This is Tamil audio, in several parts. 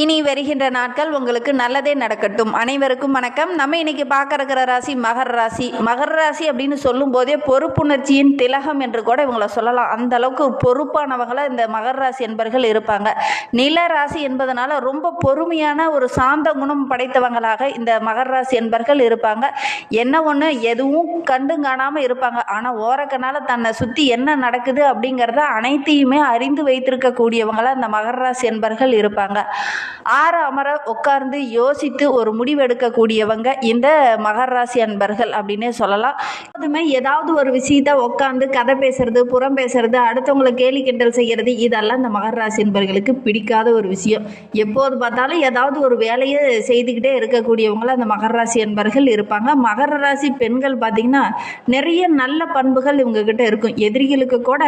இனி வருகின்ற நாட்கள் உங்களுக்கு நல்லதே நடக்கட்டும். அனைவருக்கும் வணக்கம். நம்ம இன்னைக்கு பார்க்க ராசி மகர ராசி. மகர ராசி அப்படின்னு சொல்லும் போதே பொறுப்புணர்ச்சியின் திலகம் என்று கூட இவங்களை சொல்லலாம். அந்த அளவுக்கு பொறுப்பானவங்களாக இந்த மகர ராசி என்பர்கள் இருப்பாங்க. நில ராசி என்பதனால ரொம்ப பொறுமையான ஒரு சாந்த குணம் படைத்தவங்களாக இந்த மகர ராசி என்பர்கள் இருப்பாங்க. என்ன ஒன்று எதுவும் கண்டு காணாமல் இருப்பாங்க. ஆனால் ஓரக்கனால தன்னை சுற்றி என்ன நடக்குது அப்படிங்கிறத அனைத்தையுமே அறிந்து வைத்திருக்கக்கூடியவங்களாக இந்த மகர ராசி என்பர்கள் இருப்பாங்க. ஆற அமர உட்கார்ந்து யோசித்து ஒரு முடிவெடுக்கக்கூடியவங்க இந்த மகர ராசி அன்பர்கள் அப்படின்னே சொல்லலாம். எப்போதுமே ஏதாவது ஒரு விஷயத்த உட்காந்து கதை பேசுறது புறம் பேசுறது அடுத்தவங்களை கேலி கிண்டல் செய்யறது இதெல்லாம் இந்த மகர ராசி அன்பர்களுக்கு பிடிக்காத ஒரு விஷயம். எப்போது பார்த்தாலும் ஏதாவது ஒரு வேலையை செய்துக்கிட்டே இருக்கக்கூடியவங்களும் அந்த மகர ராசி அன்பர்கள் இருப்பாங்க. மகர ராசி பெண்கள் பார்த்தீங்கன்னா நிறைய நல்ல பண்புகள் இவங்க கிட்ட இருக்கும். எதிரிகளுக்கு கூட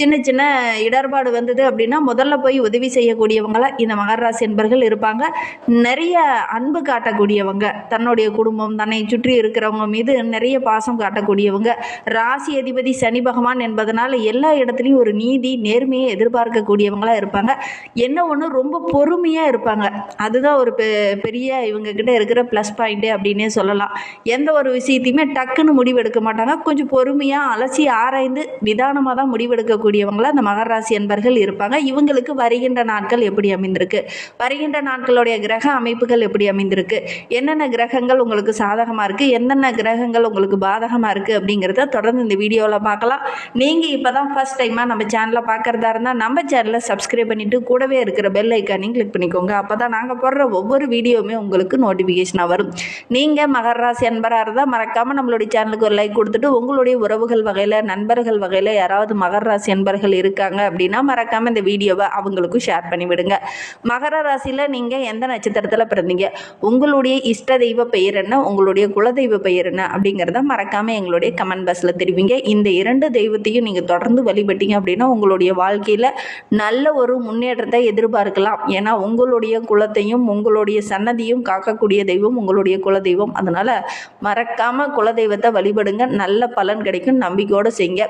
சின்ன சின்ன இடர்பாடு வந்தது அப்படின்னா முதல்ல போய் உதவி செய்யக்கூடியவங்களா இந்த மகர ராசி என்பர்கள் இருப்பாங்க. நிறைய அன்பு காட்டக்கூடியவங்க தன்னுடைய குடும்பம் தன்னை சுற்றி இருக்கிறவங்க மீது நிறைய பாசம் காட்டக்கூடியவங்க. ராசி அதிபதி சனி பகவான் என்பதனால எல்லா இடத்துலையும் ஒரு நீதி நேர்மையை எதிர்பார்க்கக்கூடியவங்களா இருப்பாங்க. என்ன ஒன்று ரொம்ப பொறுமையாக இருப்பாங்க. அதுதான் ஒரு பெ- பெரிய இவங்க கிட்ட இருக்கிற ப்ளஸ் பாயிண்ட்டு அப்படின்னே சொல்லலாம். எந்த ஒரு விஷயத்தையுமே டக்குன்னு முடிவெடுக்க மாட்டாங்க. கொஞ்சம் பொறுமையாக அலசி ஆராய்ந்து நிதானமாக தான் முடிவெடுக்கக்கூடியவங்களா அந்த மகராசி என்பர்கள் இருப்பாங்க. இவங்களுக்கு வருகின்ற நாட்கள் எப்படி அமைந்திருக்கு? வருகின்ற நாட்களுடைய கிரக அமைப்புகள் எப்படி அமைந்திருக்கு? என்னென்ன கிரகங்கள் உங்களுக்கு சாதகமாக இருக்குது என்னென்ன கிரகங்கள் உங்களுக்கு பாதகமாக இருக்குது அப்படிங்கிறத தொடர்ந்து இந்த வீடியோவில் பார்க்கலாம். நீங்கள் இப்போ தான் ஃபஸ்ட் டைமாக நம்ம சேனலை பார்க்குறதா இருந்தால் நம்ம சேனலை சப்ஸ்கிரைப் பண்ணிவிட்டு கூடவே இருக்கிற பெல் ஐக்கானையும் கிளிக் பண்ணிக்கோங்க. அப்போ தான் நாங்கள் போடுற ஒவ்வொரு வீடியோவுமே உங்களுக்கு நோட்டிஃபிகேஷனாக வரும். நீங்கள் மகர ராசி அன்பராக இருந்தால் மறக்காமல் நம்மளுடைய சேனலுக்கு ஒரு லைக் கொடுத்துட்டு உங்களுடைய உறவுகள் வகையில் நண்பர்கள் வகையில் யாராவது மகர ராசி அன்பர்கள் இருக்காங்க அப்படின்னா மறக்காமல் இந்த வீடியோவை அவங்களுக்கும் ஷேர் பண்ணிவிடுங்க. மகர மகர ராசியில் நீங்கள் எந்த நட்சத்திரத்தில் பிறந்தீங்க உங்களுடைய இஷ்ட தெய்வ பெயர் என்ன உங்களுடைய குலதெய்வ பெயர் என்ன அப்படிங்கிறத மறக்காமல் எங்களுடைய கமெண்ட் பாக்ஸில் தெரிவிங்க இந்த இரண்டு தெய்வத்தையும் நீங்கள் தொடர்ந்து வழிபட்டீங்க அப்படின்னா உங்களுடைய வாழ்க்கையில் நல்ல ஒரு முன்னேற்றத்தை எதிர்பார்க்கலாம் ஏன்னா உங்களுடைய குலத்தையும் உங்களுடைய சன்னதியும் காக்கக்கூடிய தெய்வம் உங்களுடைய குலதெய்வம் அதனால் மறக்காமல் குலதெய்வத்தை வழிபடுங்க நல்ல பலன் கிடைக்கும் நம்பிக்கையோடு செய்யுங்க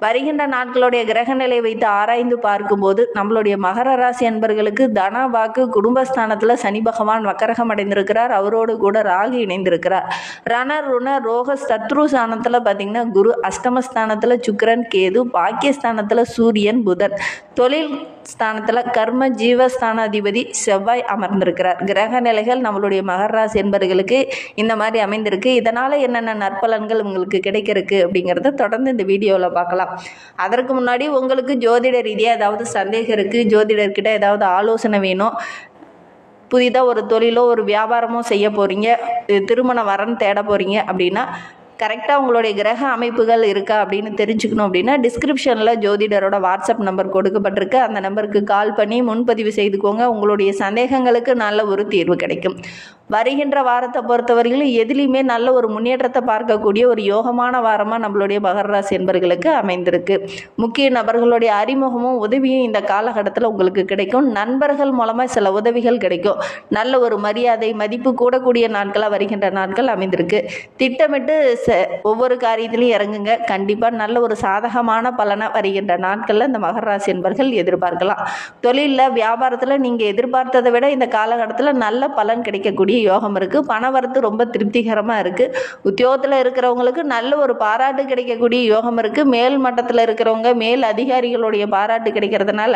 வருகின்ற நாட்களுடைய கிரகநிலை வைத்து ஆராய்ந்து பார்க்கும்போது நம்மளுடைய மகர ராசி அன்பர்களுக்கு தன வாக்கு குடும்பஸ்தானத்தில் சனி பகவான் வக்கரகம் அடைந்திருக்கிறார். அவரோடு கூட ராகு இணைந்திருக்கிறார். ரண ருண ரோக சத்ரு ஸ்தானத்தில் பார்த்தீங்கன்னா குரு அஷ்டமஸ்தானத்தில் சுக்கரன் கேது பாக்கியஸ்தானத்தில் சூரியன் புதன். தொழில் ஸ்தானத்தில் கர்ம ஜீவஸ்தானாதிபதி செவ்வாய் அமர்ந்திருக்கிறார். கிரக நிலைகள் நம்மளுடைய மகர என்பர்களுக்கு இந்த மாதிரி அமைந்திருக்கு. இதனால் என்னென்ன நற்பலன்கள் உங்களுக்கு கிடைக்கிறதுக்கு அப்படிங்கிறத தொடர்ந்து இந்த வீடியோவில் பார்க்கலாம். அதற்கு முன்னாடி உங்களுக்கு ஜோதிட ரீதியாக ஏதாவது சந்தேகம் இருக்குது ஜோதிடர்கிட்ட ஏதாவது ஆலோசனை வேணும் புதிதாக ஒரு தொழிலோ ஒரு வியாபாரமோ செய்ய போகிறீங்க திருமண வரன் தேட போகிறீங்க அப்படின்னா கரெக்டாக உங்களுடைய கிரக அமைப்புகள் இருக்கா அப்படின்னு தெரிஞ்சுக்கணும் அப்படின்னா டிஸ்கிரிப்ஷனில் ஜோதிடரோட வாட்ஸ்அப் நம்பர் கொடுக்கப்பட்டிருக்கு. அந்த நம்பருக்கு கால் பண்ணி முன்பதிவு செய்துக்கோங்க. உங்களுடைய சந்தேகங்களுக்கு நல்ல ஒரு தீர்வு கிடைக்கும். வருகின்ற வாரத்தை பொறுத்தவரையிலும் எதுலேயுமே நல்ல ஒரு முன்னேற்றத்தை பார்க்கக்கூடிய ஒரு யோகமான வாரமாக நம்மளுடைய மகராசி என்பர்களுக்கு அமைந்திருக்கு. முக்கிய நபர்களுடைய அறிமுகமும் உதவியும் இந்த காலகட்டத்தில் உங்களுக்கு கிடைக்கும். நண்பர்கள் மூலமாக சில உதவிகள் கிடைக்கும். நல்ல ஒரு மரியாதை மதிப்பு கூடக்கூடிய நாட்களாக வருகின்ற நாட்கள் அமைந்திருக்கு. திட்டமிட்டு ச ஒவ்வொரு காரியத்திலையும் இறங்குங்க. கண்டிப்பாக நல்ல ஒரு சாதகமான பலனை வருகின்ற நாட்களில் இந்த மகராசி என்பர்கள் எதிர்பார்க்கலாம். தொழிலில் வியாபாரத்தில் நீங்கள் எதிர்பார்த்ததை விட இந்த காலகட்டத்தில் நல்ல பலன் கிடைக்கக்கூடிய யோகம் இருக்குது பண வரத்து ரொம்ப திருப்திகரமாக இருக்குது உத்தியோகத்தில் இருக்கிறவங்களுக்கு நல்ல ஒரு பாராட்டு கிடைக்கக்கூடிய யோகம் இருக்குது மேல் மட்டத்தில் இருக்கிறவங்க மேல் அதிகாரிகளுடைய பாராட்டு கிடைக்கிறதுனால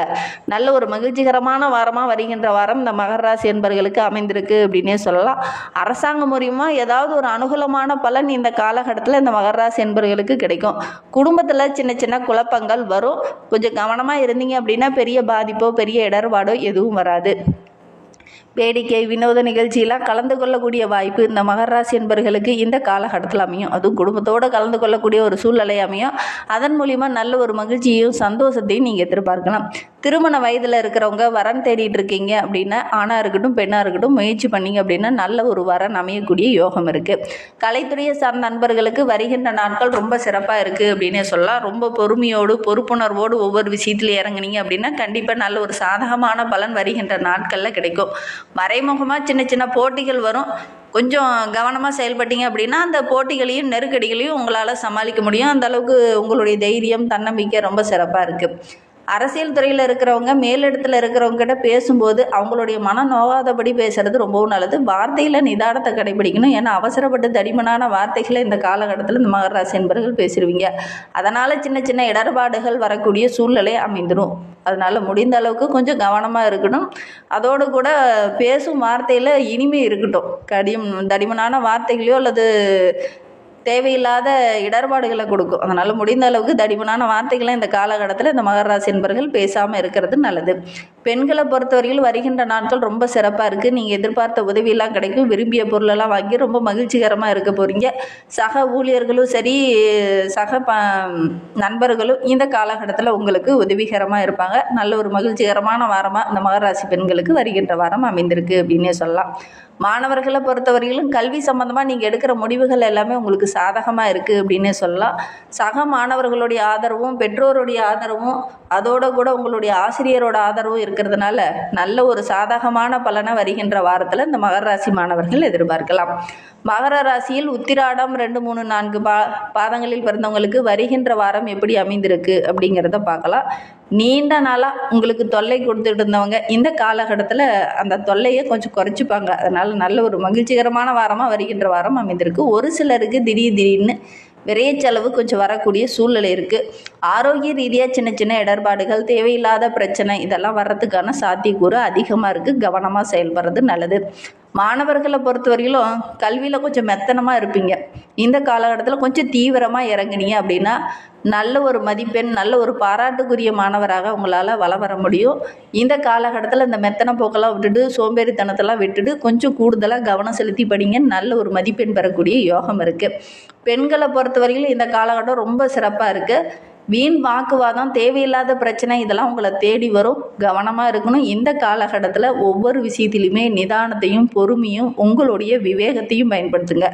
நல்ல ஒரு மகிழ்ச்சிகரமான வாரமாக வருகின்ற வாரம் இந்த மகர ராசி என்பர்களுக்கு அமைந்திருக்கு அப்படின்னே சொல்லலாம். அரசாங்கம் மூலியமாக ஏதாவது ஒரு அனுகூலமான பலன் இந்த காலகட்டத்தில் இந்த மகர ராசி என்பர்களுக்கு கிடைக்கும். குடும்பத்தில் சின்ன சின்ன குழப்பங்கள் வரும். கொஞ்சம் கவனமாக இருந்தீங்க அப்படின்னா பெரிய பாதிப்போ பெரிய இடர்பாடோ எதுவும் வராது. வேடிக்கை வினோத நிகழ்ச்சியெல்லாம் கலந்து கொள்ளக்கூடிய வாய்ப்பு இந்த மகராசி என்பர்களுக்கு இந்த காலகட்டத்தில் அமையும். அதுவும் குடும்பத்தோடு கலந்து கொள்ளக்கூடிய ஒரு சூழ்நிலை அமையும். அதன் மூலிமா நல்ல ஒரு மகிழ்ச்சியையும் சந்தோஷத்தையும் நீங்கள் எதிர்பார்க்கலாம். திருமண வயதில் இருக்கிறவங்க வரன் தேடிட்டு இருக்கீங்க அப்படின்னா ஆணாக இருக்கட்டும் பெண்ணாக இருக்கட்டும் முயற்சி பண்ணீங்க அப்படின்னா நல்ல ஒரு வரன் அமையக்கூடிய யோகம் இருக்குது கலைத்துறையை சார்ந்த நண்பர்களுக்கு வருகின்ற நாட்கள் ரொம்ப சிறப்பாக இருக்குது அப்படின்னே சொல்லலாம். ரொம்ப பொறுமையோடு பொறுப்புணர்வோடு ஒவ்வொரு விஷயத்தில் இறங்குனீங்க அப்படின்னா கண்டிப்பாக நல்ல ஒரு சாதகமான பலன் வருகின்ற நாட்களில் கிடைக்கும். மறைமுகமாக சின்ன சின்ன போட்டிகள் வரும். கொஞ்சம் கவனமாக செயல்பட்டீங்க அப்படின்னா அந்த போட்டிகளையும் நெருக்கடிகளையும் உங்களால் சமாளிக்க முடியும். அந்த அளவுக்கு உங்களுடைய தைரியம் தன்னம்பிக்கை ரொம்ப சிறப்பாக இருக்குது அரசியல் துறையில் இருக்கிறவங்க மேலிடத்தில் இருக்கிறவங்க கிட்ட பேசும்போது அவங்களுடைய மன நோகாதபடி பேசுறது ரொம்பவும் நல்லது. வார்த்தையில் நிதானத்தை கடைபிடிக்கணும். ஏன்னா அவசரப்பட்டு தடிமனான வார்த்தைகளை இந்த காலகட்டத்தில் இந்த மகராசி என்பர்கள் பேசிடுவீங்க அதனால் சின்ன சின்ன இடர்பாடுகள் வரக்கூடிய சூழ்நிலை அமைந்துடும் அதனால் முடிந்த அளவுக்கு கொஞ்சம் கவனமாக இருக்கணும். அதோடு கூட பேசும் வார்த்தையில் இனிமை இருக்கட்டும். கடிம் தடிமனான வார்த்தைகளையோ அல்லது தேவையில்லாத இடர்பாடுகளை கொடுக்கும். அதனால் முடிந்த அளவுக்கு தடிமனான வார்த்தைகளை இந்த காலகட்டத்தில் இந்த மகர ராசி என்பர்கள் பேசாமல் இருக்கிறது நல்லது. பெண்களை பொறுத்தவரையில் வருகின்ற நாட்கள் ரொம்ப சிறப்பாக இருக்குது நீங்கள் எதிர்பார்த்த உதவியெல்லாம் கிடைக்கும். விரும்பிய பொருளெல்லாம் வாங்கி ரொம்ப மகிழ்ச்சிகரமாக இருக்க போகிறீங்க சக ஊழியர்களும் சரி சக ப நண்பர்களும் இந்த காலகட்டத்தில் உங்களுக்கு உதவிகரமாக இருப்பாங்க. நல்ல ஒரு மகிழ்ச்சிகரமான வாரமாக இந்த மகர ராசி பெண்களுக்கு வருகின்ற வாரம் அமைந்திருக்கு அப்படின்னே சொல்லலாம். மாணவர்களை பொறுத்தவரையிலும் கல்வி சம்மந்தமாக நீங்கள் எடுக்கிற முடிவுகள் எல்லாமே உங்களுக்கு சாதகமாக இருக்குது அப்படின்னே சொல்லலாம். சக மாணவர்களுடைய ஆதரவும் பெற்றோருடைய ஆதரவும் அதோட கூட உங்களுடைய ஆசிரியரோட ஆதரவும் இருக்கிறதுனால நல்ல ஒரு சாதகமான பலனை வருகின்ற வாரத்தில் இந்த மகர ராசி மாணவர்கள் எதிர்பார்க்கலாம். மகர ராசியில் உத்திராடம் ரெண்டு மூணு நான்கு பா பாதங்களில் பிறந்தவங்களுக்கு வருகின்ற வாரம் எப்படி அமைந்திருக்கு அப்படிங்கிறத பார்க்கலாம். நீண்ட நாளாக உங்களுக்கு தொல்லை கொடுத்துட்டு இருந்தவங்க இந்த காலகட்டத்தில் அந்த தொல்லையை கொஞ்சம் குறைச்சிப்பாங்க. அதனால் நல்ல ஒரு மகிழ்ச்சிகரமான வாரமாக வருகின்ற வாரம் அமைந்திருக்கு. ஒரு சிலருக்கு திடீர் திடீர்னு விரைய செலவு கொஞ்சம் வரக்கூடிய சூழ்நிலை இருக்குது ஆரோக்கிய ரீதியாக சின்ன சின்ன இடர்பாடுகள் தேவையில்லாத பிரச்சனை இதெல்லாம் வர்றதுக்கான சாத்தியக்கூறு அதிகமாக இருக்குது கவனமாக செயல்படுறது நல்லது. மாணவர்களை பொறுத்தவரையிலும் கல்வியில் கொஞ்சம் மெத்தனமாக இருப்பீங்க. இந்த காலகட்டத்தில் கொஞ்சம் தீவிரமாக இறங்குனீங்க அப்படின்னா நல்ல ஒரு மதிப்பெண் நல்ல ஒரு பாராட்டுக்குரிய மாணவராக உங்களால் வள வர முடியும். இந்த காலகட்டத்தில் இந்த மெத்தனை போக்கெல்லாம் விட்டுட்டு சோம்பேறித்தனத்தெல்லாம் விட்டுட்டு கொஞ்சம் கூடுதலாக கவனம் செலுத்தி படிங்க நல்ல ஒரு மதிப்பெண் பெறக்கூடிய யோகம் இருக்குது பெண்களை பொறுத்தவரையிலும் இந்த காலகட்டம் ரொம்ப சிறப்பாக இருக்குது வீண் வாக்குவாதம் தேவையில்லாத பிரச்சனை இதெல்லாம் உங்களை தேடி வரும். கவனமாக இருக்கணும். இந்த காலகட்டத்தில் ஒவ்வொரு விஷயத்திலையுமே நிதானத்தையும் பொறுமையும் உங்களுடைய விவேகத்தையும் பயன்படுத்துங்க.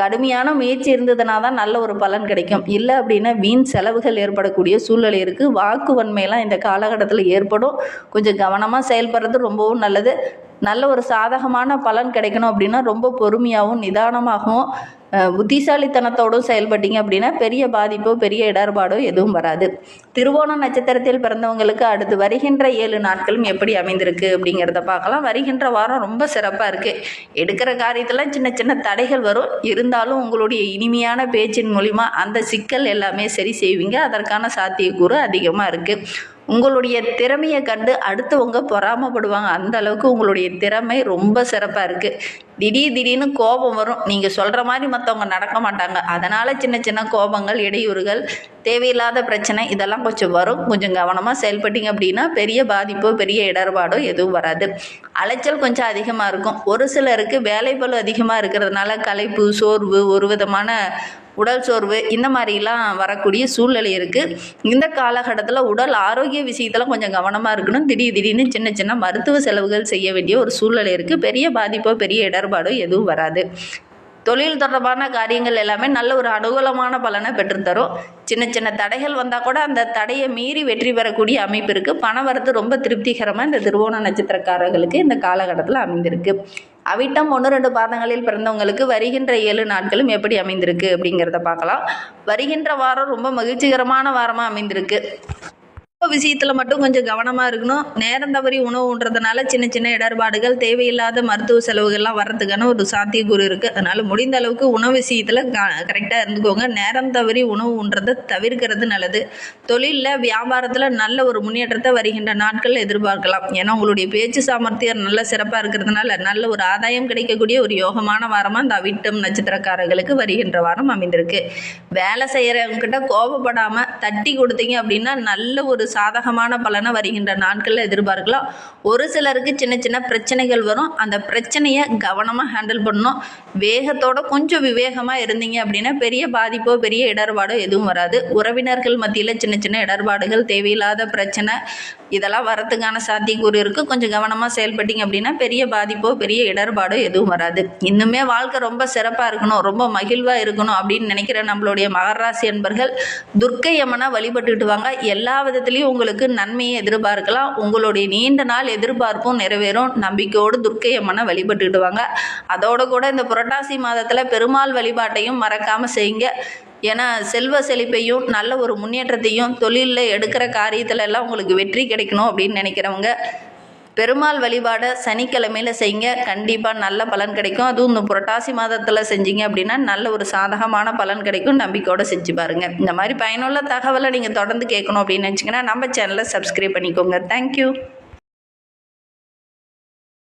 கடுமையான முயற்சி இருந்ததுனா தான் நல்ல ஒரு பலன் கிடைக்கும். இல்லை அப்படின்னா வீண் செலவுகள் ஏற்படக்கூடிய சூழ்நிலை இருக்குது வாக்கு வன்மையெல்லாம் இந்த காலகட்டத்தில் ஏற்படும். கொஞ்சம் கவனமாக செயல்படுறது ரொம்பவும் நல்லது. நல்ல ஒரு சாதகமான பலன் கிடைக்கணும் அப்படின்னா ரொம்ப பொறுமையாகவும் நிதானமாகவும் புத்திசாலித்தனத்தோடும் செயல்பட்டீங்க அப்படின்னா பெரிய பாதிப்போ பெரிய இடர்பாடோ எதுவும் வராது. திருவோண நட்சத்திரத்தில் பிறந்தவங்களுக்கு அடுத்து வருகின்ற ஏழு நாட்களும் எப்படி அமைந்திருக்கு அப்படிங்கிறத பார்க்கலாம். வருகின்ற வாரம் ரொம்ப சிறப்பாக இருக்குது எடுக்கிற காரியத்தில் சின்ன சின்ன தடைகள் வரும். இருந்தாலும் உங்களுடைய இனிமையான பேச்சின் மூலிமா அந்த சிக்கல் எல்லாமே சரி செய்வீங்க. அதற்கான சாத்தியக்கூறு அதிகமாக இருக்குது உங்களுடைய திறமையை கண்டு அடுத்தவங்க பொறாமப்படுவாங்க. அந்த அளவுக்கு உங்களுடைய திறமை ரொம்ப சிறப்பாக இருக்குது திடீர் திடீர்னு கோபம் வரும். நீங்கள் சொல்கிற மாதிரி மற்றவங்க நடக்க மாட்டாங்க. அதனால் சின்ன சின்ன கோபங்கள் இடையூறுகள் தேவையில்லாத பிரச்சனை இதெல்லாம் கொஞ்சம் வரும். கொஞ்சம் கவனமாக செயல்பட்டீங்க அப்படின்னா பெரிய பாதிப்போ பெரிய இடர்பாடோ எதுவும் வராது. அலைச்சல் கொஞ்சம் அதிகமாக இருக்கும். ஒரு சிலருக்கு வேலைப்பளு அதிகமாக இருக்கிறதுனால களைப்பு சோர்வு ஒரு விதமான உடல் சோர்வு இந்த மாதிரிலாம் வரக்கூடிய சூழ்நிலை இருக்குது இந்த காலகட்டத்தில் உடல் ஆரோக்கிய விஷயத்தில் கொஞ்சம் கவனமாக இருக்கணும். திடீர் திடீர்னு சின்ன சின்ன மருத்துவ செலவுகள் செய்ய வேண்டிய ஒரு சூழ்நிலை இருக்குது பெரிய பாதிப்போ பெரிய இடர்பாடோ எதுவும் வராது. தொழில் தொடர்பான காரியங்கள் எல்லாமே நல்ல ஒரு அனுகூலமான பலனை பெற்றுத்தரும். சின்ன சின்ன தடைகள் வந்தால் கூட அந்த தடையை மீறி வெற்றி பெறக்கூடிய அமைப்பு இருக்குது பண வரத்து ரொம்ப திருப்திகரமாக இந்த திருவோண நட்சத்திரக்காரர்களுக்கு இந்த காலகட்டத்தில் அமைந்திருக்கு. அவிட்டம் ஒன்று ரெண்டு பாதங்களில் பிறந்தவங்களுக்கு வருகின்ற ஏழு நாட்களும் எப்படி அமைந்திருக்கு அப்படிங்கிறத பார்க்கலாம். வருகின்ற வாரம் ரொம்ப மகிழ்ச்சிகரமான வாரமாக அமைந்திருக்கு. விஷயத்தில் மட்டும் கொஞ்சம் கவனமாக இருக்கணும். நேரம் தவறி உணவுன்றதுனால சின்ன சின்ன இடர்பாடுகள் தேவையில்லாத மருத்துவ செலவுகள்லாம் வர்றதுக்கான ஒரு சாத்தியக்கூறு இருக்குது அதனால் முடிந்த அளவுக்கு உணவு விஷயத்தில் கரெக்டாக இருந்துக்கோங்க. நேரம் தவறி உணவு உண்றதை தவிர்க்கிறது நல்லது. தொழிலில் வியாபாரத்தில் நல்ல ஒரு முன்னேற்றத்தை வருகின்ற நாட்கள் எதிர்பார்க்கலாம். ஏன்னா உங்களுடைய பேச்சு சாமர்த்தியம் நல்ல சிறப்பாக இருக்கிறதுனால நல்ல ஒரு ஆதாயம் கிடைக்கக்கூடிய ஒரு யோகமான வாரமாக இந்த அவிட்டம் நட்சத்திரக்காரர்களுக்கு வருகின்ற வாரம் அமைந்திருக்கு. வேலை செய்கிறவங்க கிட்ட கோபப்படாமல் தட்டி கொடுத்தீங்க அப்படின்னா நல்ல ஒரு சாதகமான பலனை வருகின்ற நாட்களில் எதிர்பார்க்கலாம். ஒரு சிலருக்கு சின்ன சின்ன பிரச்சனைகள் வரும். அந்த பிரச்சனையை கவனமாக ஹேண்டில் பண்ணணும். வேகத்தோட கொஞ்சம் விவேகமாக இருந்தீங்க அப்படின்னா பெரிய பாதிப்போ பெரிய இடர்பாடோ எதுவும் வராது. உறவினர்கள் மத்தியில் சின்ன சின்ன இடர்பாடுகள் தேவையில்லாத பிரச்சனை இதெல்லாம் வரத்துக்கான சாத்தியக்கூறு இருக்குது கொஞ்சம் கவனமாக செயல்பட்டீங்க அப்படின்னா பெரிய பாதிப்போ பெரிய இடர்பாடோ எதுவும் வராது. இன்னுமே வாழ்க்கை ரொம்ப சிறப்பாக இருக்கணும் ரொம்ப மகிழ்வாக இருக்கணும் அப்படின்னு நினைக்கிற நம்மளுடைய மகராசி என்பர்கள் துர்க்கை யமனை வழிபட்டுட்டு வாங்க எல்லா விதத்துலேயும் உங்களுக்கு நன்மையை எதிர்பார்க்கலாம். உங்களுடைய நீண்ட நாள் எதிர்பார்ப்பும் நிறைவேறும். நம்பிக்கையோடு துர்க்கை அம்மனை வழிபட்டுட்டு வாங்க அதோடு கூட இந்த புரட்டாசி மாதத்தில் பெருமாள் வழிபாட்டையும் மறக்காமல் செய்யுங்க. ஏன்னா செல்வ செழிப்பையும் நல்ல ஒரு முன்னேற்றத்தையும் தொழிலில் எடுக்கிற காரியத்துல எல்லாம் உங்களுக்கு வெற்றி கிடைக்கணும் அப்படின்னு நினைக்கிறவங்க பெருமாள் வழிபாடை சனிக்கிழமையில் செய்யுங்க. கண்டிப்பாக நல்ல பலன் கிடைக்கும். அதுவும் இந்த புரட்டாசி மாதத்தில் செஞ்சீங்க அப்படின்னா நல்ல ஒரு சாதகமான பலன் கிடைக்கும். நம்பிக்கையோடு செஞ்சு பாருங்கள் இந்த மாதிரி பயனுள்ள தகவலை நீங்கள் தொடர்ந்து கேட்கணும் அப்படின்னு நினச்சிங்கன்னா நம்ம சேனலை சப்ஸ்கிரைப் பண்ணிக்கோங்க. தேங்க்யூ